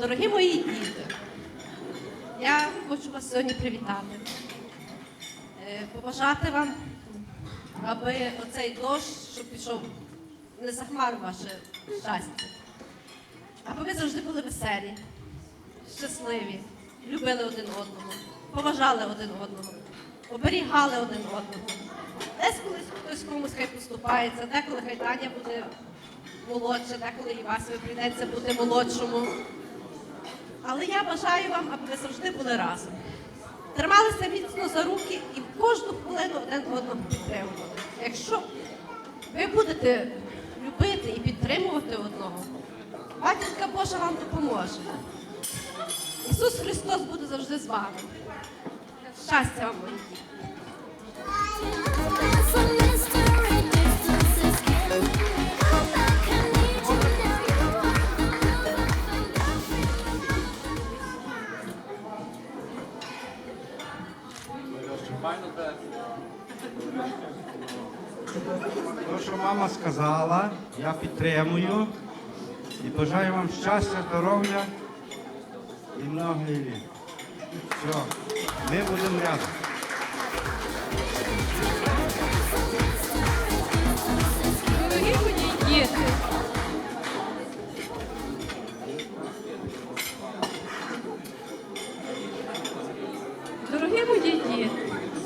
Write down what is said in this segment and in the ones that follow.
Дорогі мої діти, я хочу вас сьогодні привітати. Е, Побажати вам, аби оцей дощ, що пішов, не захмарив ваше щастя. Аби ви завжди були веселі, щасливі, любили один одного, поважали один одного, оберігали один одного. Десь колись хтось комусь хай поступається, деколи хай Таня буде молодша, деколи і Васі прийдеться бути молодшому. Але я бажаю вам, аби ви завжди були разом. Трималися міцно за руки і кожну хвилину один одного підтримували. Якщо ви будете любити і підтримувати одного, Матінка Божа вам допоможе. Ісус Христос буде завжди з вами. Щастя вам, То, що мама сказала, я підтримую і бажаю вам щастя, здоров'я і много літ. Все, ми будемо рядом.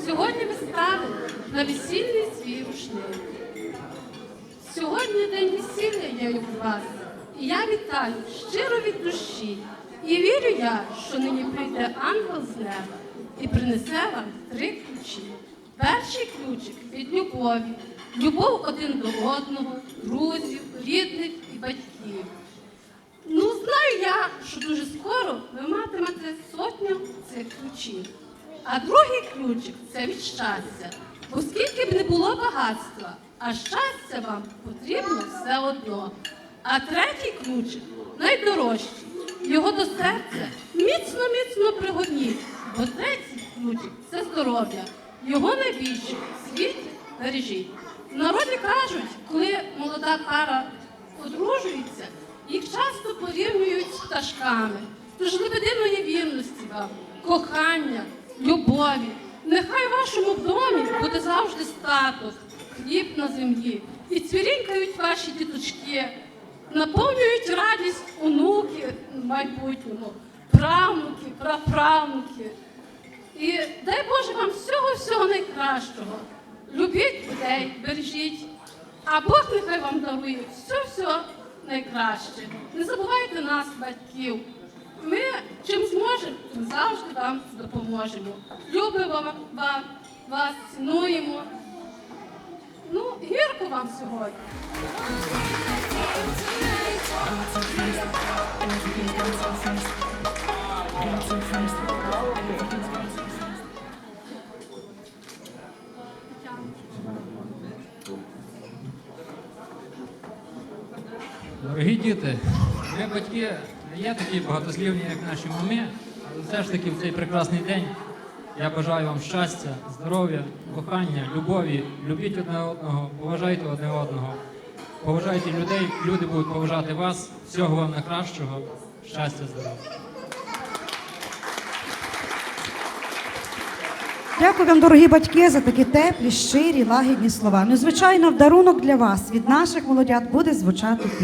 Сьогодні ви стали на весільний свій рушник. Сьогодні день весілля я у вас, і я вітаю щиро від душі. І вірю я, що нині прийде ангел з неба і принесе вам три ключі. Перший ключик від любові, любов один до одного, друзів, рідних і батьків. Ну, знаю я, що дуже скоро ви матимете сотню цих ключів. А другий ключик це від щастя. Бо скільки б не було багатства, а щастя вам потрібно все одно. А третій ключик найдорожчий. Його до серця міцно-міцно пригорніть, бо третій ключик це здоров'я. Його найбільше в світі бережіть. В народі кажуть, коли молода пара одружується, їх часто порівнюють з пташками. Тож лебединої вірності вам, кохання, любові. Нехай в вашому домі буде завжди статок, хліб на землі, і цвірінькають ваші діточки, наповнюють радість онуки майбутньому, правнуки, праправнуки. І дай Боже вам всього-всього найкращого. Любіть людей, бережіть, а Бог нехай вам дарує все-все найкраще. Не забувайте нас, батьків. Ми чим зможемо, завжди вам допоможемо. Любимо вам, вас, цінуємо. Ну, гірко вам сьогодні. Дорогі діти, ми батьки є такі багатослівні, як наші мами, але все ж таки в цей прекрасний день я бажаю вам щастя, здоров'я, кохання, любові. Любіть одне одного, поважайте одне одного, поважайте людей, люди будуть поважати вас. Всього вам найкращого, щастя, здоров'я. Дякую вам, дорогі батьки, за такі теплі, щирі, лагідні слова. Ну, звичайно, в дарунок для вас від наших молодят буде звучати.